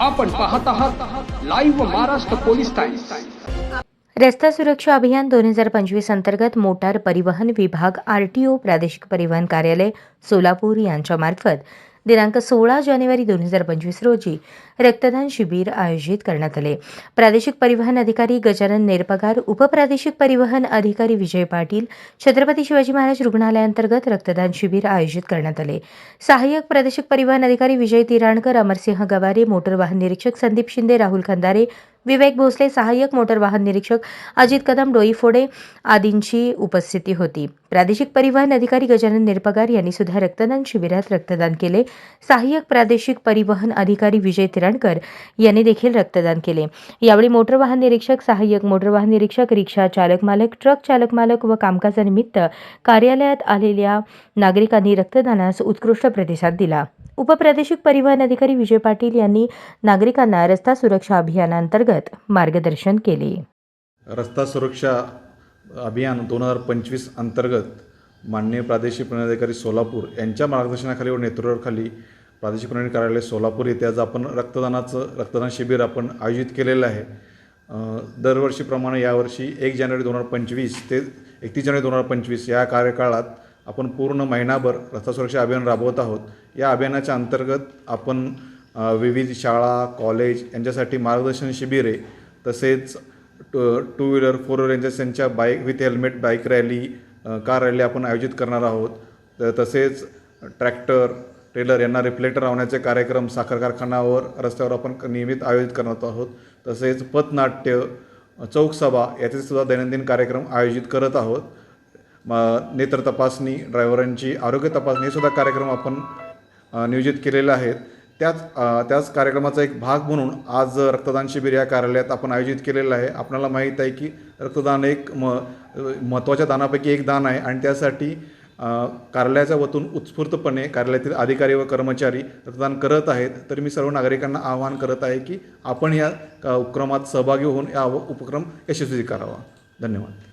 आपण पाहत आहात लाईव्ह महाराष्ट्र पोलीस टाइम्स रस्ता सुरक्षा अभियान दोन हजार पंचवीस अंतर्गत मोटार परिवहन विभाग आरटीओ प्रादेशिक परिवहन कार्यालय सोलापूर यांच्यामार्फत दिनांक सोळा जानेवारी दोन हजार पंचवीस रोजी रक्तदान शिबिर आयोजित करण्यात आले. प्रादेशिक परिवहन अधिकारी गजानन नेरपगार उपप्रादेशिक परिवहन अधिकारी विजय पाटील छत्रपती शिवाजी महाराज रुग्णालयांतर्गत रक्तदान शिबिर आयोजित करण्यात आले. सहाय्यक प्रादेशिक परिवहन अधिकारी विजय तिराणकर अमरसिंह गवारे मोटर वाहन निरीक्षक संदीप शिंदे राहुल खंदारे विवेक भोसले सहाय्यक मोटर वाहन निरीक्षक अजित कदम डोईफोडे आदींची उपस्थिती होती. प्रादेशिक परिवहन अधिकारी गजानन निरपगार यांनी सुद्धा रक्तदान शिबिरात रक्तदान केले. सहाय्यक प्रादेशिक परिवहन अधिकारी विजय तिरणकर यांनी देखील रक्तदान केले. यावेळी मोटर वाहन निरीक्षक सहाय्यक मोटर वाहन निरीक्षक रिक्षा चालक मालक ट्रक चालक मालक व कामकाजानिमित्त कार्यालयात आलेल्या नागरिकांनी रक्तदानास उत्कृष्ट प्रतिसाद दिला. उपप्रादेशिक परिवहन अधिकारी विजय पाटील यांनी नागरिकांना रस्ता सुरक्षा अभियानांतर्गत मार्गदर्शन केले. रस्ता सुरक्षा अभियान दोन हजार पंचवीस अंतर्गत माननीय प्रादेशिक अधिकारी सोलापूर यांच्या मार्गदर्शनाखाली व नेतृत्वाखाली प्रादेशिक पुणे कार्यालय सोलापूर येथे आज आपण रक्तदानाचं रक्तदान शिबिर आपण आयोजित केलेलं आहे. दरवर्षीप्रमाणे यावर्षी एक जानेवारी दोन हजार पंचवीस ते एकतीस जानेवारी दोन हजार पंचवीस या कार्यकाळात आपण पूर्ण महिनाभर रस्ता सुरक्षा अभियान राबवत आहोत. या अभियानाच्या अंतर्गत आपण विविध शाळा कॉलेज यांच्यासाठी मार्गदर्शन शिबिरे तसेच two two wheeler four wheeler यांच्या त्यांच्या bike with helmet bike rally car rally आपण आयोजित करणार आहोत. त- तसेच ट्रॅक्टर ट्रेलर यांना रिफ्लेक्टर लावण्याचे कार्यक्रम साखर कारखान्यावर रस्त्यावर आपण नियमित आयोजित करत आहोत. तसेच पथनाट्य चौकसभा याचे सुद्धा दैनंदिन कार्यक्रम आयोजित करत आहोत. म नेत्र तपासणी ड्रायव्हरांची आरोग्य तपासणी हे सुद्धा कार्यक्रम आपण नियोजित केलेले आहेत. त्याच त्याच कार्यक्रमाचा एक भाग म्हणून आज रक्तदान शिबिर या कार्यालयात आपण आयोजित केलेलं आहे. आपल्याला माहीत आहे की रक्तदान एक म महत्त्वाच्या दानापैकी एक दान आहे आणि त्यासाठी कार्यालयाच्या वतून उत्स्फूर्तपणे कार्यालयातील अधिकारी व कर्मचारी रक्तदान करत आहेत. तर मी सर्व नागरिकांना आवाहन करत आहे की आपण या उपक्रमात सहभागी होऊन या उपक्रम यशस्वी करावा. धन्यवाद.